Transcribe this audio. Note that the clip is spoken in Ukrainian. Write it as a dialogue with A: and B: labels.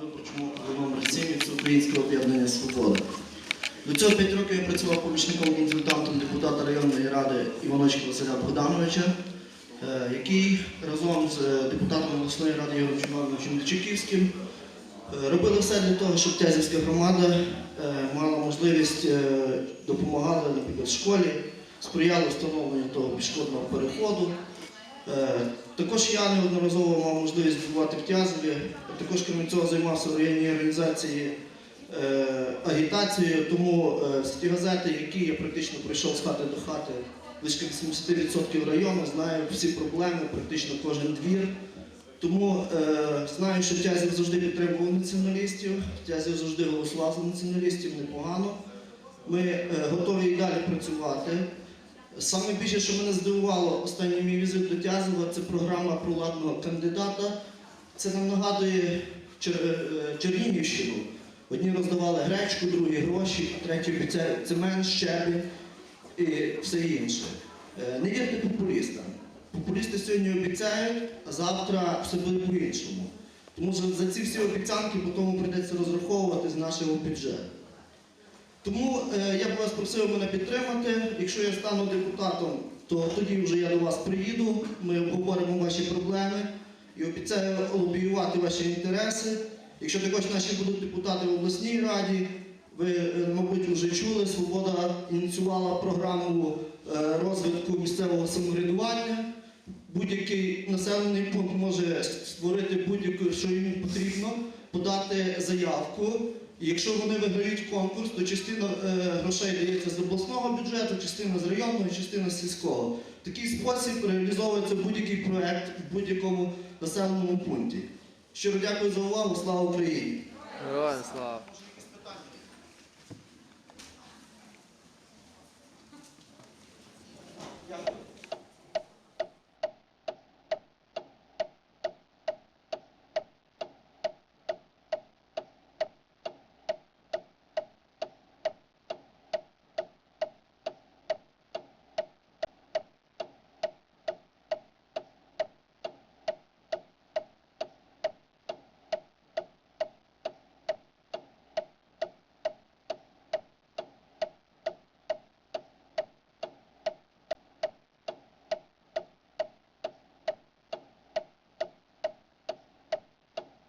A: виборчому номер 7 від Всеукраїнського об'єднання Свобода. До цього 5 років я працював помічником консультантом депутата районної ради Іваночка Василя Богдановича, е, який разом з е, депутатом обласної ради Ігорем Чумановичем Дичаківським е, робили все для того, щоб Тязівська громада мала можливість допомагати, наприклад, школі, сприяли встановленню того пішохідного переходу. Е, Також я неодноразово мав можливість бувати в Тязові. Також крім цього займався в районній організації е, агітацією, тому е, ті газети, які я практично пройшов з хати до хати, близько 80% району, знаю всі проблеми, практично кожен двір. Тому знаю, що Тязів завжди підтримував націоналістів, Тязів завжди голосував за націоналістів непогано. Ми готові і далі працювати. Саме більше, що мене здивувало останній мій візит до Тязова, це програма про владного кандидата. Це нам нагадує е, Чернігівщину. Одні роздавали гречку, другі гроші, а треті обіцяють цемент, щебінь і все інше. Е, Не вірте популістам. Популісти сьогодні обіцяють, а завтра все буде по-іншому. Тому що за ці всі обіцянки потім прийдеться розраховувати з нашого бюджету. Тому е, я б вас просив мене підтримати. Якщо я стану депутатом, то тоді вже я до вас приїду, ми обговоримо ваші проблеми і обіцяю лобіювати ваші інтереси. Якщо також наші будуть депутати в обласній раді, ви, е, мабуть, вже чули, Свобода ініціювала програму е, розвитку місцевого самоврядування. Будь-який населений пункт може створити будь-яку, що їм потрібно, подати заявку. Якщо вони виграють конкурс, то частина е, грошей дається з обласного бюджету, частина з районного, частина з сільського. В такий спосіб реалізовується будь-який проект в будь-якому населеному пункті. Щиро дякую за увагу. Слава Україні!
B: Героям слава!